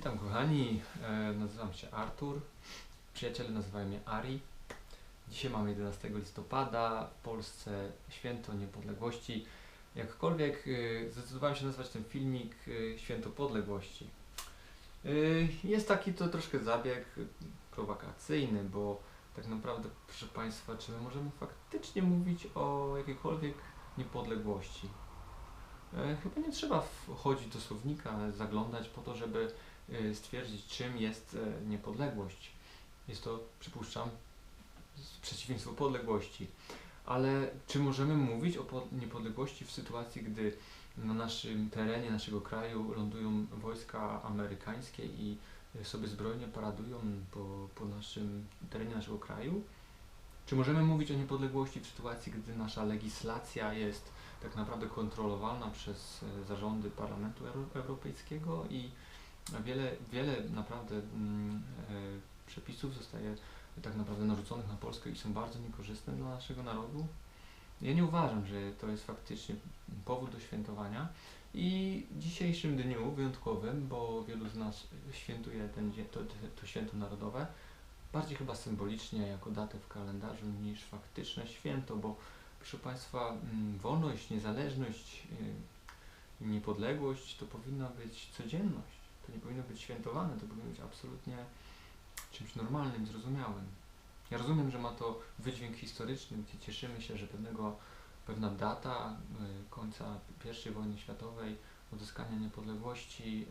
Witam kochani, e, nazywam się Artur. Przyjaciele nazywają mnie Ari. Dzisiaj mamy 11 listopada, w Polsce święto niepodległości. Jakkolwiek e, zdecydowałem się nazwać ten filmik e, Święto Podległości. E, Jest taki to troszkę zabieg prowokacyjny, bo tak naprawdę, proszę Państwa, czy my możemy faktycznie mówić o jakiejkolwiek niepodległości? E, Chyba nie trzeba wchodzić do słownika, zaglądać po to, żeby stwierdzić, czym jest e, niepodległość. Jest to, przypuszczam, przeciwieństwo podległości. Ale czy możemy mówić o pod- niepodległości w sytuacji, gdy na naszym terenie naszego kraju lądują wojska amerykańskie i sobie zbrojnie paradują po, po naszym terenie naszego kraju? Czy możemy mówić o niepodległości w sytuacji, gdy nasza legislacja jest tak naprawdę kontrolowana przez e, zarządy Parlamentu Euro- Europejskiego i wiele, wiele naprawdę mm, e, przepisów zostaje tak naprawdę narzuconych na Polskę i są bardzo niekorzystne dla naszego narodu. Ja nie uważam, że to jest faktycznie powód do świętowania i w dzisiejszym dniu wyjątkowym, bo wielu z nas świętuje ten, to, to święto narodowe, bardziej chyba symbolicznie jako datę w kalendarzu niż faktyczne święto, bo Proszę Państwa, mm, wolność, niezależność i niepodległość to powinna być codzienność. To nie powinno być świętowane, to powinno być absolutnie czymś normalnym, zrozumiałym. Ja rozumiem, że ma to wydźwięk historyczny, gdzie cieszymy się, że pewnego, pewna data yy, końca I wojny światowej, odzyskania niepodległości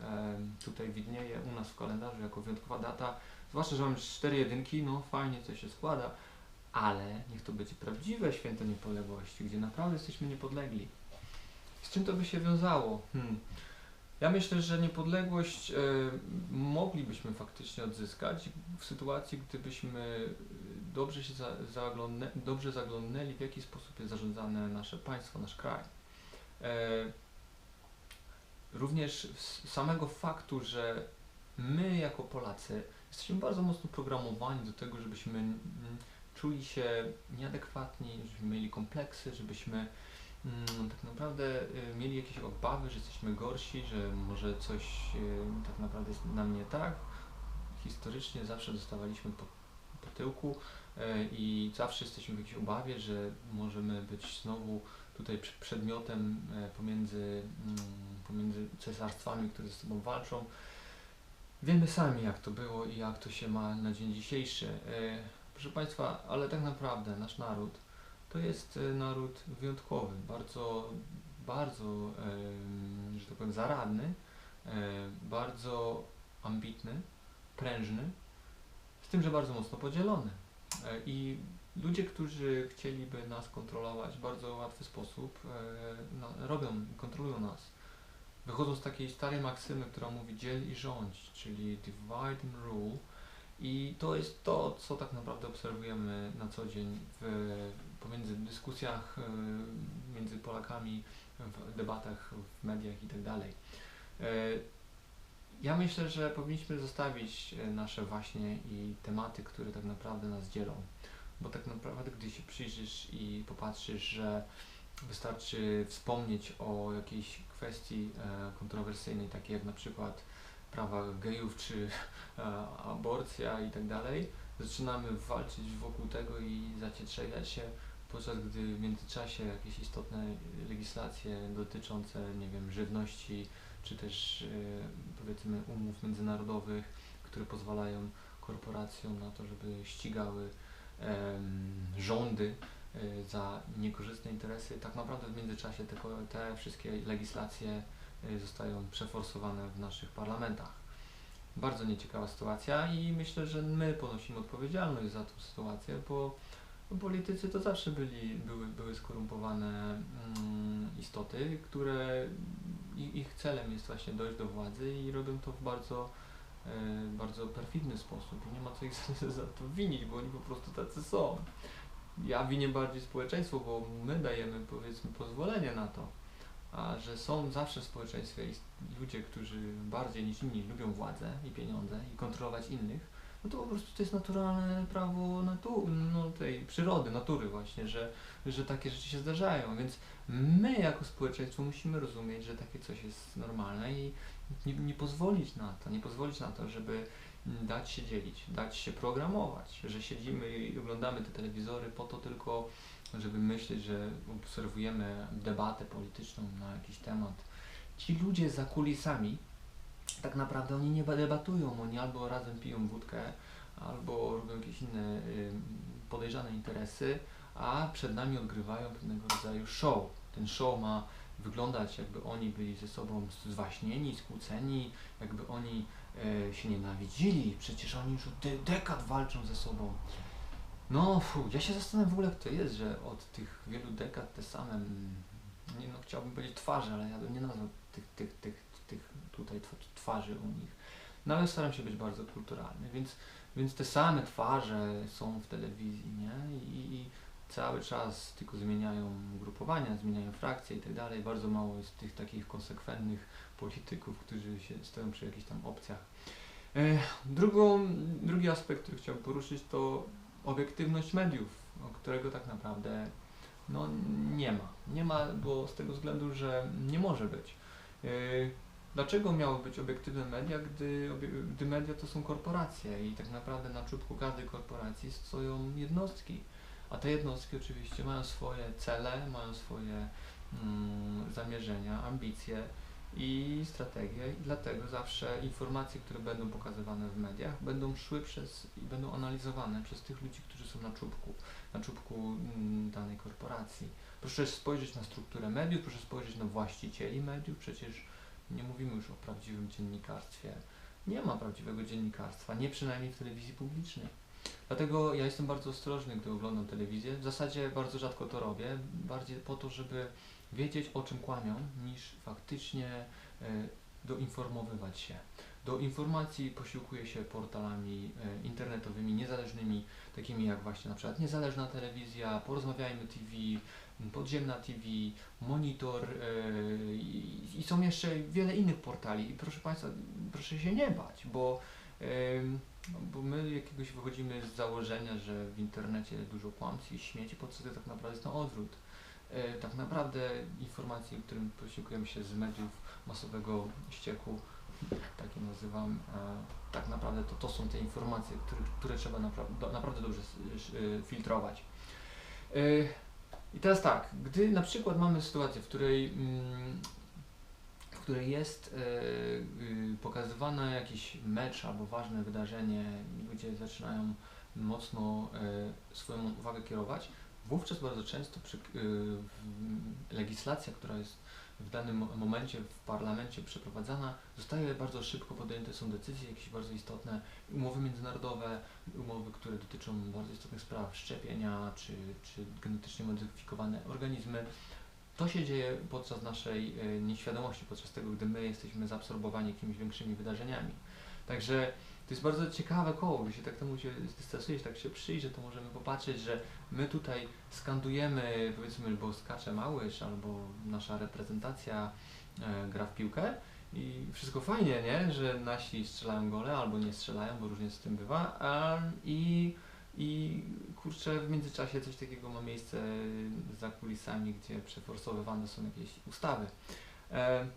tutaj widnieje u nas w kalendarzu jako wyjątkowa data. Zwłaszcza, że mamy cztery jedynki, no fajnie, coś się składa, ale niech to będzie prawdziwe święto niepodległości, gdzie naprawdę jesteśmy niepodlegli. Z czym to by się wiązało? Hmm. Ja myślę, że niepodległość e, moglibyśmy faktycznie odzyskać w sytuacji, gdybyśmy e, dobrze się za, zaglądnę, dobrze zaglądnęli, w jaki sposób jest zarządzane nasze państwo, nasz kraj. E, również z samego faktu, że my jako Polacy jesteśmy bardzo mocno programowani do tego, żebyśmy mm, czuli się nieadekwatni, żebyśmy mieli kompleksy, żebyśmy tak naprawdę y, mieli jakieś obawy, że jesteśmy gorsi, że może coś y, tak naprawdę jest nam nie tak. Historycznie zawsze dostawaliśmy po, po tyłku y, i zawsze jesteśmy w jakiejś obawie, że możemy być znowu tutaj pr- przedmiotem pomiędzy, mm, pomiędzy cesarstwami, które ze sobą walczą. Wiemy sami, jak to było i jak to się ma na dzień dzisiejszy. Proszę Państwa, ale tak naprawdę nasz naród to jest e, naród wyjątkowy, bardzo, bardzo, że tak powiem, zaradny, e, bardzo ambitny, prężny, z tym, że bardzo mocno podzielony. E, I ludzie, którzy chcieliby nas kontrolować w bardzo łatwy sposób, robią, kontrolują nas. Wychodzą z takiej starej maksymy, która mówi dziel i rządź, czyli divide and rule. I to jest to, co tak naprawdę obserwujemy na co dzień w, pomiędzy dyskusjach e, między Polakami, w debatach w mediach itd. E, Ja myślę, że powinniśmy zostawić e, nasze właśnie i tematy, które tak naprawdę nas dzielą. Bo tak naprawdę, gdy się przyjrzysz i popatrzysz, że wystarczy wspomnieć o jakiejś kwestii kontrowersyjnej, takiej jak na przykład prawa gejów czy aborcja i tak dalej, zaczynamy walczyć wokół tego i zacietrzewiać się, podczas gdy w międzyczasie jakieś istotne legislacje dotyczące, nie wiem, żywności, czy też e, powiedzmy umów międzynarodowych, które pozwalają korporacjom na to, żeby ścigały rządy e, za niekorzystne interesy. Tak naprawdę w międzyczasie te, te wszystkie legislacje e, zostają przeforsowane w naszych parlamentach. Bardzo nieciekawa sytuacja i myślę, że my ponosimy odpowiedzialność za tą sytuację, bo politycy to zawsze byli, były, były skorumpowane mm, istoty, które ich celem jest właśnie dojść do władzy i robią to w bardzo, e, bardzo perfidny sposób i nie ma co ich za, za to winić, bo oni po prostu tacy są. Ja winię bardziej społeczeństwo, bo my dajemy powiedzmy pozwolenie na to, a że są zawsze w społeczeństwie ludzie, którzy bardziej niż inni lubią władzę i pieniądze i kontrolować innych, no to po prostu to jest naturalne prawo natu no, tej przyrody, natury właśnie, że, że takie rzeczy się zdarzają, więc my jako społeczeństwo musimy rozumieć, że takie coś jest normalne i nie, nie pozwolić na to, nie pozwolić na to, żeby dać się dzielić, dać się programować, że siedzimy i oglądamy te telewizory po to tylko, żeby myśleć, że obserwujemy debatę polityczną na jakiś temat. Ci ludzie za kulisami, tak naprawdę oni nie debatują, oni albo razem piją wódkę, albo robią jakieś inne podejrzane interesy, a przed nami odgrywają pewnego rodzaju show. Ten show ma wyglądać, jakby oni byli ze sobą zwaśnieni, skłóceni, jakby oni e, się nienawidzili, przecież oni już od de dekad walczą ze sobą. No, fu, ja się zastanawiam w ogóle, jak to jest, że od tych wielu dekad te same, mm, nie no, chciałbym powiedzieć twarze, ale ja bym nie nazwał tych, tych, tych, tych tutaj twarzy u nich. No ale staram się być bardzo kulturalny, więc, więc te same twarze są w telewizji, nie? I, i cały czas tylko zmieniają grupowania, zmieniają frakcje i tak dalej. Bardzo mało jest tych takich konsekwentnych polityków, którzy się stoją przy jakichś tam opcjach. E, drugą, drugi aspekt, który chciałbym poruszyć, to obiektywność mediów, którego tak naprawdę no, nie ma. Nie ma, bo z tego względu, że nie może być. Dlaczego miały być obiektywne media, gdy, gdy media to są korporacje i tak naprawdę na czubku każdej korporacji stoją jednostki? A te jednostki oczywiście mają swoje cele, mają swoje mm, zamierzenia, ambicje i strategie i dlatego zawsze informacje, które będą pokazywane w mediach będą szły przez i będą analizowane przez tych ludzi, którzy są na czubku, na czubku mm, danej korporacji. Proszę spojrzeć na strukturę mediów, proszę spojrzeć na właścicieli mediów, przecież nie mówimy już o prawdziwym dziennikarstwie. Nie ma prawdziwego dziennikarstwa, nie przynajmniej w telewizji publicznej. Dlatego ja jestem bardzo ostrożny, gdy oglądam telewizję. W zasadzie bardzo rzadko to robię, bardziej po to, żeby wiedzieć o czym kłamią, niż faktycznie e, doinformowywać się. Do informacji posiłkuję się portalami e, internetowymi, niezależnymi, takimi jak właśnie na przykład Niezależna Telewizja, Porozmawiajmy TV, Podziemna TV, Monitor e, i są jeszcze wiele innych portali. I proszę Państwa, proszę się nie bać, bo no, bo my jakiegoś wychodzimy z założenia, że w internecie dużo kłamstw i śmieci, podstawie tak naprawdę jest to odwrót. E, tak naprawdę informacje, którym posiłkujemy się z mediów masowego ścieku, tak je nazywam, tak naprawdę to, to są te informacje, które, które trzeba napra naprawdę dobrze e, filtrować. E, I teraz tak, gdy na przykład mamy sytuację, w której mm, której jest e, y, pokazywane jakiś mecz albo ważne wydarzenie, ludzie zaczynają mocno e, swoją uwagę kierować, wówczas bardzo często przy, y, legislacja, która jest w danym momencie w parlamencie przeprowadzana, zostaje bardzo szybko podjęte, są decyzje jakieś bardzo istotne, umowy międzynarodowe, umowy, które dotyczą bardzo istotnych spraw, szczepienia czy, czy genetycznie modyfikowane organizmy, to się dzieje podczas naszej e, nieświadomości, podczas tego, gdy my jesteśmy zaabsorbowani jakimiś większymi wydarzeniami. Także to jest bardzo ciekawe koło, gdy się tak temu się dystansujesz, tak się przyjrzy, to możemy popatrzeć, że my tutaj skandujemy, powiedzmy, bo skacze małyż, albo nasza reprezentacja e, gra w piłkę i wszystko fajnie, nie? Że nasi strzelają gole albo nie strzelają, bo różnie z tym bywa. A, I i kurczę, w międzyczasie coś takiego ma miejsce za kulisami, gdzie przeforsowywane są jakieś ustawy. E,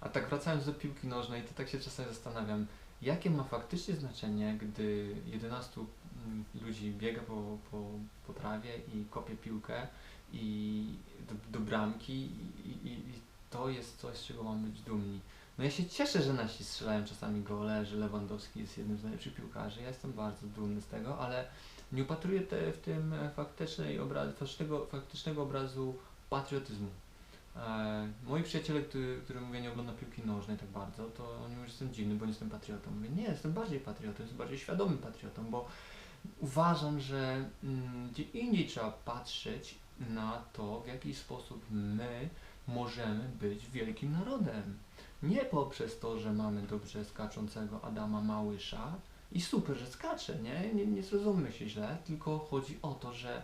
a tak wracając do piłki nożnej, to tak się czasem zastanawiam, jakie ma faktycznie znaczenie, gdy 11 mm, ludzi biega po, po, po trawie i kopie piłkę i do, do bramki i, i, i to jest coś, z czego mamy być dumni. No ja się cieszę, że nasi strzelają czasami gole, że Lewandowski jest jednym z najlepszych piłkarzy. Ja jestem bardzo dumny z tego, ale nie upatruję te, w tym faktycznej faktycznego, faktycznego obrazu patriotyzmu. E, moi przyjaciele, który, mówię, nie ogląda piłki nożnej tak bardzo, to oni mówią, że jestem dziwny, bo nie jestem patriotą. Mówię, nie, jestem bardziej patriotą, jestem bardziej świadomym patriotą, bo uważam, że mm, gdzie indziej trzeba patrzeć na to, w jaki sposób my możemy być wielkim narodem. Nie poprzez to, że mamy dobrze skaczącego Adama Małysza i super, że skacze, nie? Nie, nie zrozummy się źle, tylko chodzi o to, że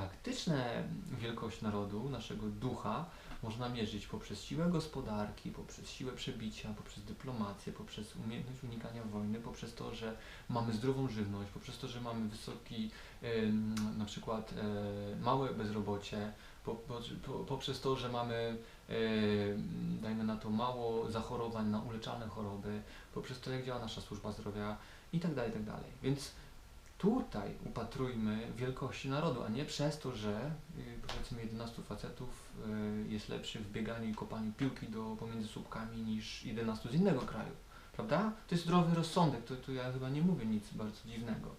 faktyczne wielkość narodu, naszego ducha, można mierzyć poprzez siłę gospodarki, poprzez siłę przebicia, poprzez dyplomację, poprzez umiejętność unikania wojny, poprzez to, że mamy zdrową żywność, poprzez to, że mamy wysoki, na przykład e, małe bezrobocie, po, po, po, poprzez to, że mamy, e, dajmy na to, mało zachorowań na uleczalne choroby, poprzez to, jak działa nasza służba zdrowia i tak dalej, tak dalej. Więc tutaj upatrujmy wielkości narodu, a nie przez to, że y, powiedzmy 11 facetów y, jest lepszy w bieganiu i kopaniu piłki do, pomiędzy słupkami niż 11 z innego kraju. Prawda? To jest zdrowy rozsądek, to, to ja chyba nie mówię nic bardzo dziwnego.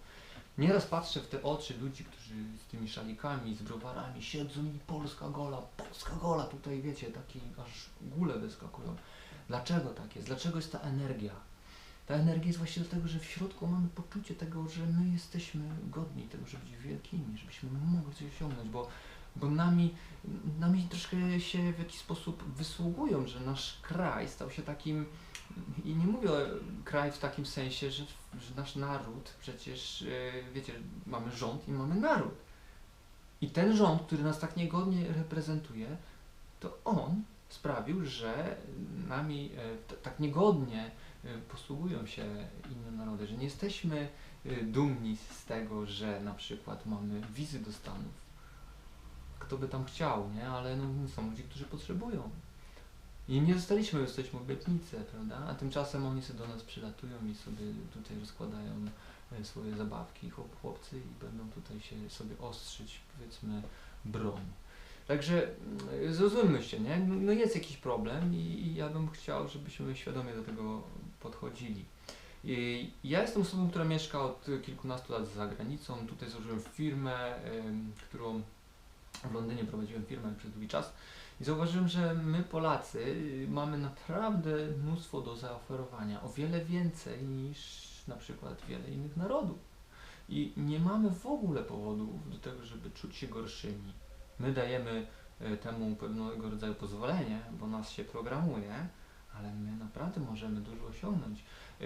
Nieraz patrzę w te oczy ludzi, którzy z tymi szalikami, z browarami siedzą i polska gola, polska gola, tutaj wiecie, taki aż góle wyskakują. Dlaczego tak jest? Dlaczego jest ta energia? Ta energia jest właśnie do tego, że w środku mamy poczucie tego, że my jesteśmy godni tego, żeby być wielkimi, żebyśmy mogli coś osiągnąć, bo, bo nami, nami troszkę się w jakiś sposób wysługują, że nasz kraj stał się takim, i nie mówię kraj w takim sensie, że, że nasz naród, przecież e, wiecie, mamy rząd i mamy naród. I ten rząd, który nas tak niegodnie reprezentuje, to on sprawił, że nami e, tak niegodnie posługują się inne narody, że nie jesteśmy y, dumni z tego, że na przykład mamy wizy do Stanów. Kto by tam chciał, nie? Ale no, są ludzie, którzy potrzebują. I nie zostaliśmy, jesteśmy obietnice, prawda? A tymczasem oni sobie do nas przylatują i sobie tutaj rozkładają y, swoje zabawki, chłop, chłopcy i będą tutaj się sobie ostrzyć, powiedzmy, broń. Także mm, zrozummy się, nie? No no jest jakiś problem i, i ja bym chciał, żebyśmy świadomie do tego podchodzili. Ja jestem osobą, która mieszka od kilkunastu lat za granicą. Tutaj założyłem firmę, którą w Londynie prowadziłem firmę przez długi czas i zauważyłem, że my Polacy mamy naprawdę mnóstwo do zaoferowania, o wiele więcej niż na przykład wiele innych narodów. I nie mamy w ogóle powodów do tego, żeby czuć się gorszymi. My dajemy e, temu pewnego rodzaju pozwolenie, bo nas się programuje, ale my naprawdę możemy dużo osiągnąć. E,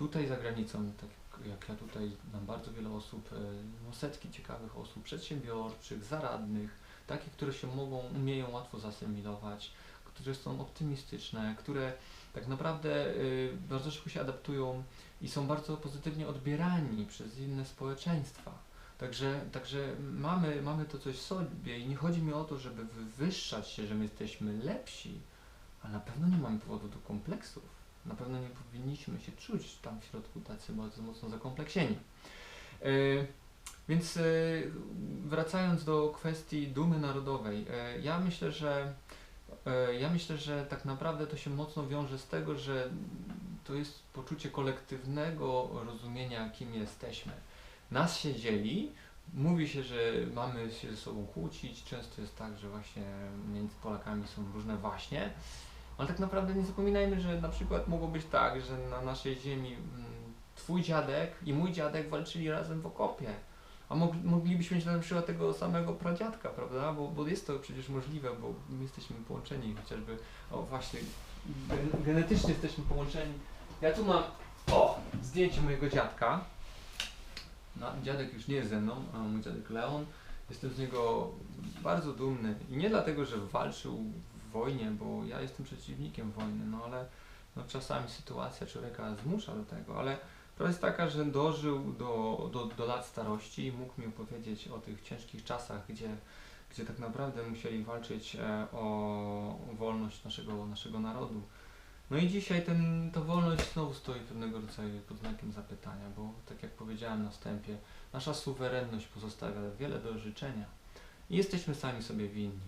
Tutaj za granicą, tak jak ja tutaj znam bardzo wiele osób, e, no setki ciekawych osób, przedsiębiorczych, zaradnych, takich, które się mogą, umieją łatwo zasymilować, które są optymistyczne, które tak naprawdę y, bardzo szybko się adaptują i są bardzo pozytywnie odbierani przez inne społeczeństwa. Także, także mamy, mamy to coś w sobie i nie chodzi mi o to, żeby wywyższać się, że my jesteśmy lepsi, ale na pewno nie mamy powodu do kompleksów. Na pewno nie powinniśmy się czuć tam w środku tacy bardzo mocno zakompleksieni. Yy, więc yy, wracając do kwestii dumy narodowej, yy, ja myślę, że ja myślę, że tak naprawdę to się mocno wiąże z tego, że to jest poczucie kolektywnego rozumienia, kim jesteśmy. Nas się dzieli, mówi się, że mamy się ze sobą kłócić, często jest tak, że właśnie między Polakami są różne waśnie, ale tak naprawdę nie zapominajmy, że na przykład mogło być tak, że na naszej ziemi mm, twój dziadek i mój dziadek walczyli razem w okopie. A mog, moglibyśmy mieć na przykład tego samego pradziadka, prawda? Bo, bo jest to przecież możliwe, bo my jesteśmy połączeni chociażby, o właśnie, gen- genetycznie jesteśmy połączeni. Ja tu mam, o, zdjęcie mojego dziadka. No, dziadek już nie jest ze mną, a mój dziadek Leon. Jestem z niego bardzo dumny. I nie dlatego, że walczył wojnie, bo ja jestem przeciwnikiem wojny, no ale no, czasami sytuacja człowieka zmusza do tego, ale to jest taka, że dożył do, do, do lat starości i mógł mi opowiedzieć o tych ciężkich czasach, gdzie, gdzie tak naprawdę musieli walczyć e, o wolność naszego, naszego narodu. No i dzisiaj ten, ta wolność znowu stoi pewnego rodzaju pod znakiem zapytania, bo tak jak powiedziałem na wstępie, nasza suwerenność pozostawia wiele do życzenia i jesteśmy sami sobie winni.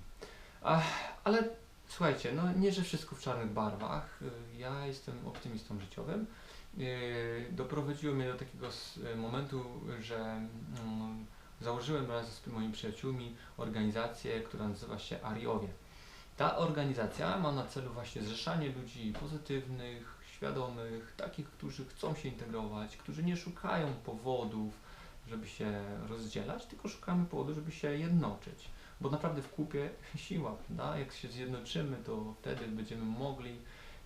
Ach, ale słuchajcie, no nie, że wszystko w czarnych barwach. Y, Ja jestem optymistą życiowym. Yy, Doprowadziło mnie do takiego s- momentu, że mm, założyłem wraz z moimi przyjaciółmi organizację, która nazywa się Ariowie. Ta organizacja ma na celu właśnie zrzeszanie ludzi pozytywnych, świadomych, takich, którzy chcą się integrować, którzy nie szukają powodów, żeby się rozdzielać, tylko szukamy powodu, żeby się jednoczyć. Bo naprawdę w kupie siła, prawda? Jak się zjednoczymy, to wtedy będziemy mogli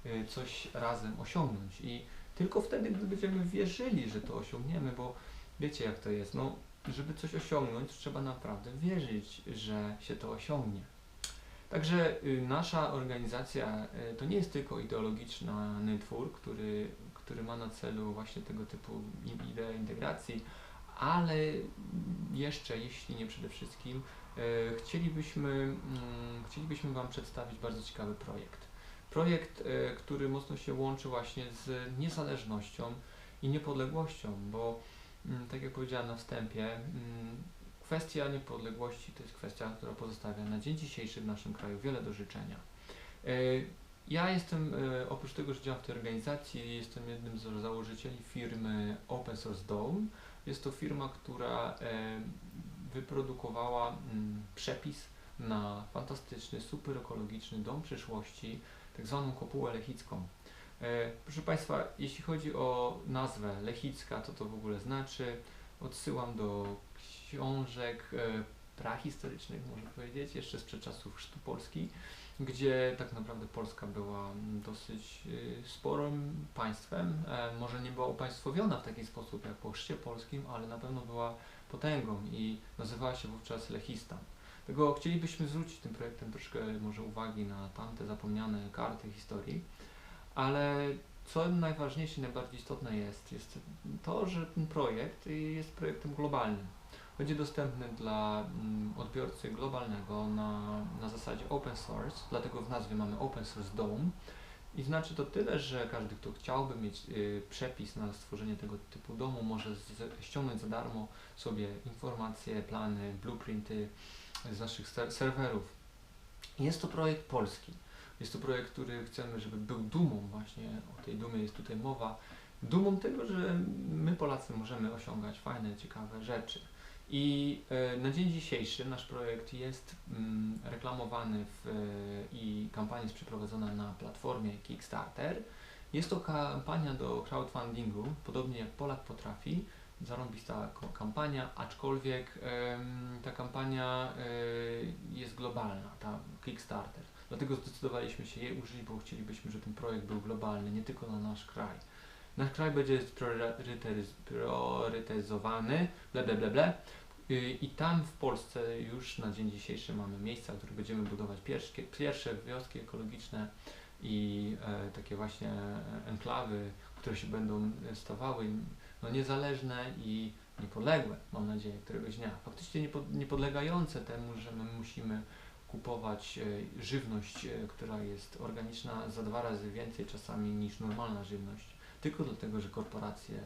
y, coś razem osiągnąć. I tylko wtedy, gdy będziemy wierzyli, że to osiągniemy, bo wiecie jak to jest, no żeby coś osiągnąć, trzeba naprawdę wierzyć, że się to osiągnie. Także y, nasza organizacja y, to nie jest tylko ideologiczny twór, który, który ma na celu właśnie tego typu ideę integracji, ale jeszcze, jeśli nie przede wszystkim, chcielibyśmy, mm, chcielibyśmy Wam przedstawić bardzo ciekawy projekt. Projekt, y, który mocno się łączy właśnie z niezależnością i niepodległością, bo mm, tak jak powiedziałem na wstępie, mm, kwestia niepodległości to jest kwestia, która pozostawia na dzień dzisiejszy w naszym kraju wiele do życzenia. E, Ja jestem, e, oprócz tego, że działam w tej organizacji, jestem jednym z założycieli firmy Open Source Dome. Jest to firma, która e, wyprodukowała mm, przepis na fantastyczny, super ekologiczny dom przyszłości, tak zwaną kopułę lechicką. E, Proszę Państwa, jeśli chodzi o nazwę Lechicka, to to w ogóle znaczy, odsyłam do książek e, prahistorycznych, można powiedzieć, jeszcze sprzed czasów chrztu Polski, gdzie tak naprawdę Polska była mm, dosyć y, sporym państwem. E, Może nie była upaństwowiona w taki sposób jak po chrzcie polskim, ale na pewno była potęgą i nazywała się wówczas Lechistan. Tego chcielibyśmy zwrócić tym projektem troszkę może uwagi na tamte zapomniane karty historii, ale co najważniejsze i najbardziej istotne jest, jest to, że ten projekt jest projektem globalnym. Będzie dostępny dla mm, odbiorcy globalnego na, na zasadzie open source, dlatego w nazwie mamy Open Source Dome. I znaczy to tyle, że każdy, kto chciałby mieć y, przepis na stworzenie tego typu domu, może z, ściągnąć za darmo sobie informacje, plany, blueprinty z naszych ser serwerów. Jest to projekt polski. Jest to projekt, który chcemy, żeby był dumą właśnie, o tej dumie jest tutaj mowa, dumą tego, że my Polacy możemy osiągać fajne, ciekawe rzeczy. I e, na dzień dzisiejszy nasz projekt jest mm, reklamowany w, e, i kampania jest przeprowadzona na platformie Kickstarter. Jest to kampania do crowdfundingu, podobnie jak Polak potrafi. Zarąbista kampania, aczkolwiek em, ta kampania e, jest globalna, ta Kickstarter. Dlatego zdecydowaliśmy się jej użyć, bo chcielibyśmy, żeby ten projekt był globalny, nie tylko na nasz kraj. Nasz kraj będzie priorytetyz- priorytetyzowany, ble, ble, ble, ble. Y, I tam w Polsce już na dzień dzisiejszy mamy miejsca, w których będziemy budować pierwsze, pierwsze wioski ekologiczne i e, takie właśnie enklawy, które się będą stawały no, niezależne i niepodległe, mam nadzieję, któregoś dnia. Faktycznie niepo, niepodlegające temu, że my musimy kupować e, żywność, e, która jest organiczna za dwa razy więcej czasami niż normalna żywność, tylko dlatego, że korporacje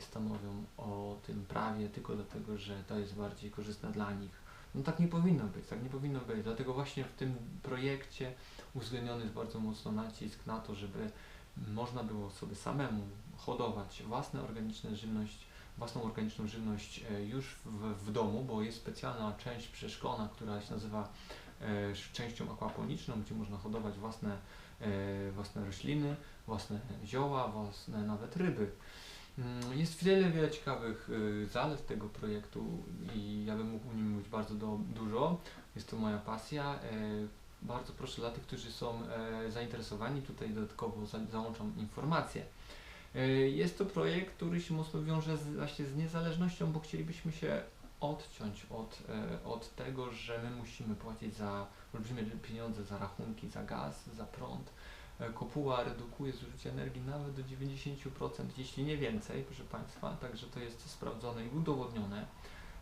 stanowią o tym prawie, tylko dlatego, że to jest bardziej korzystne dla nich. No tak nie powinno być, tak nie powinno być. Dlatego właśnie w tym projekcie uwzględniony jest bardzo mocno nacisk na to, żeby można było sobie samemu hodować własne organiczne żywność, własną organiczną żywność e, już w, w domu, bo jest specjalna część przeszklona, która się nazywa e, częścią akwaponiczną, gdzie można hodować własne, e, własne rośliny, własne zioła, własne nawet ryby. Mm, Jest wiele, wiele ciekawych y, zalet tego projektu i ja bym mógł o nim mówić bardzo do, dużo. Jest to moja pasja. E, bardzo proszę dla tych, którzy są e, zainteresowani, tutaj dodatkowo za, załączam informacje. E, jest to projekt, który się mocno wiąże z, właśnie z niezależnością, bo chcielibyśmy się odciąć od, od tego, że my musimy płacić za olbrzymie pieniądze za rachunki, za gaz, za prąd. E, Kopuła redukuje zużycie energii nawet do 90%, jeśli nie więcej, proszę Państwa, także to jest sprawdzone i udowodnione.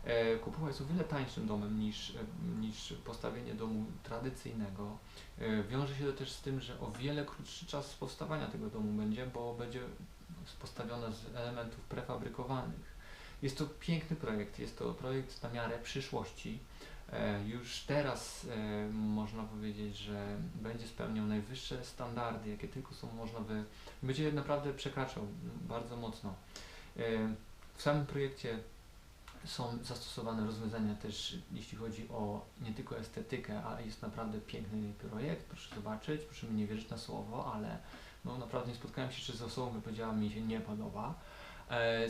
E, Kopuła jest o wiele tańszym domem niż, e, niż postawienie domu tradycyjnego. Wiąże się to też z tym, że o wiele krótszy czas powstawania tego domu będzie, bo będzie postawione z elementów prefabrykowanych. Jest to piękny projekt, jest to projekt na miarę przyszłości. E, Już teraz e, można powiedzieć, że będzie spełniał najwyższe standardy, jakie tylko są można by. Będzie naprawdę przekraczał bardzo mocno. E, W samym projekcie są zastosowane rozwiązania też, jeśli chodzi o nie tylko estetykę, ale jest naprawdę piękny projekt. Proszę zobaczyć, proszę mi nie wierzyć na słowo, ale no naprawdę nie spotkałem się jeszcze z osobą, która powiedziała mi się nie podoba.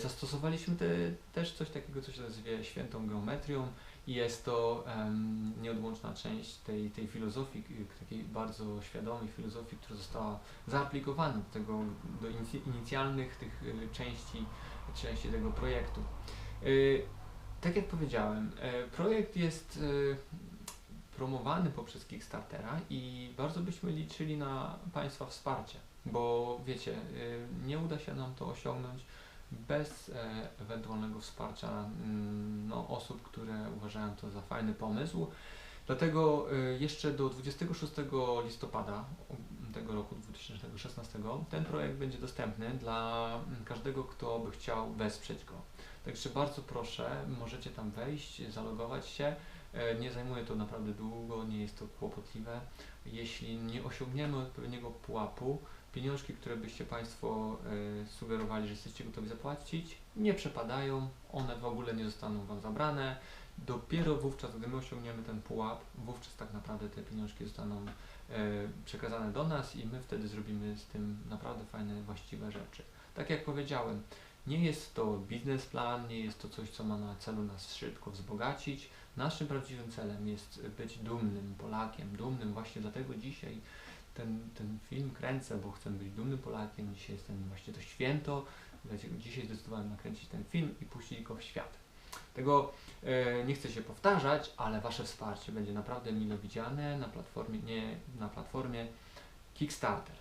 Zastosowaliśmy te, też coś takiego, co się nazywa świętą geometrią jest to em, nieodłączna część tej, tej filozofii, k- takiej bardzo świadomej filozofii, która została zaaplikowana do tego, do inic- inicjalnych tych y, części, części tego projektu. Y, Tak jak powiedziałem, e, projekt jest promowany poprzez Kickstartera i bardzo byśmy liczyli na Państwa wsparcie, bo wiecie, nie uda się nam to osiągnąć bez e, ewentualnego wsparcia mm, no, osób, które uważają to za fajny pomysł. Dlatego e, jeszcze do 26 listopada tego roku 2016 ten projekt będzie dostępny dla każdego, kto by chciał wesprzeć go. Także bardzo proszę, możecie tam wejść, zalogować się. E, Nie zajmuje to naprawdę długo, nie jest to kłopotliwe. Jeśli nie osiągniemy odpowiedniego pułapu, pieniążki, które byście Państwo e, sugerowali, że jesteście gotowi zapłacić, nie przepadają, one w ogóle nie zostaną Wam zabrane. Dopiero wówczas, gdy my osiągniemy ten pułap, wówczas tak naprawdę te pieniążki zostaną e, przekazane do nas i my wtedy zrobimy z tym naprawdę fajne, właściwe rzeczy. Tak jak powiedziałem, nie jest to biznesplan, nie jest to coś, co ma na celu nas szybko wzbogacić. Naszym prawdziwym celem jest być dumnym Polakiem, dumnym właśnie dlatego dzisiaj ten, ten film kręcę, bo chcę być dumnym Polakiem. Dzisiaj jest ten właśnie to święto, dzisiaj zdecydowałem nakręcić ten film i puścić go w świat. Tego e, nie chcę się powtarzać, ale Wasze wsparcie będzie naprawdę mile widziane na platformie, nie na platformie Kickstarter.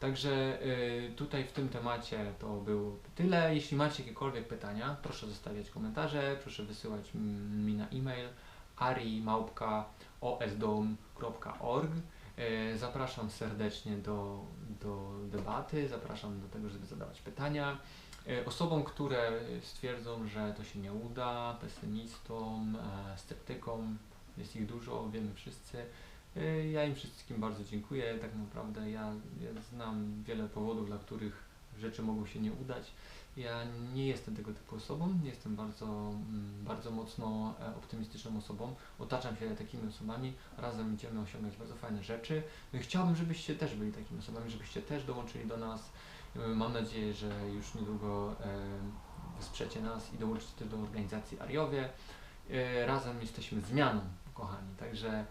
Także y, tutaj w tym temacie to było tyle. Jeśli macie jakiekolwiek pytania, proszę zostawiać komentarze, proszę wysyłać mi na e-mail ari.osdom.org. Y, Zapraszam serdecznie do, do debaty, zapraszam do tego, żeby zadawać pytania. Y, Osobom, które stwierdzą, że to się nie uda, pesymistom, e, sceptykom, jest ich dużo, wiemy wszyscy. Ja im wszystkim bardzo dziękuję. Tak naprawdę ja, ja znam wiele powodów, dla których rzeczy mogą się nie udać. Ja nie jestem tego typu osobą, jestem bardzo, mm, bardzo mocno e, optymistyczną osobą. Otaczam się takimi osobami, razem idziemy osiągać bardzo fajne rzeczy. No Chciałbym, żebyście też byli takimi osobami, żebyście też dołączyli do nas. Y, Mam nadzieję, że już niedługo e, wesprzecie nas i dołączycie też do organizacji Ariowie. Razem jesteśmy zmianą, kochani. Także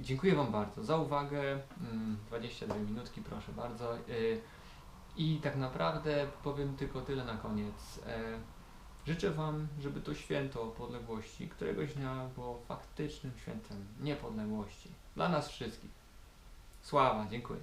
dziękuję Wam bardzo za uwagę. Mm, 22 minutki, proszę bardzo. I tak naprawdę powiem tylko tyle na koniec. E, Życzę Wam, żeby to święto podległości któregoś dnia było faktycznym świętem niepodległości dla nas wszystkich. Sława, dziękuję.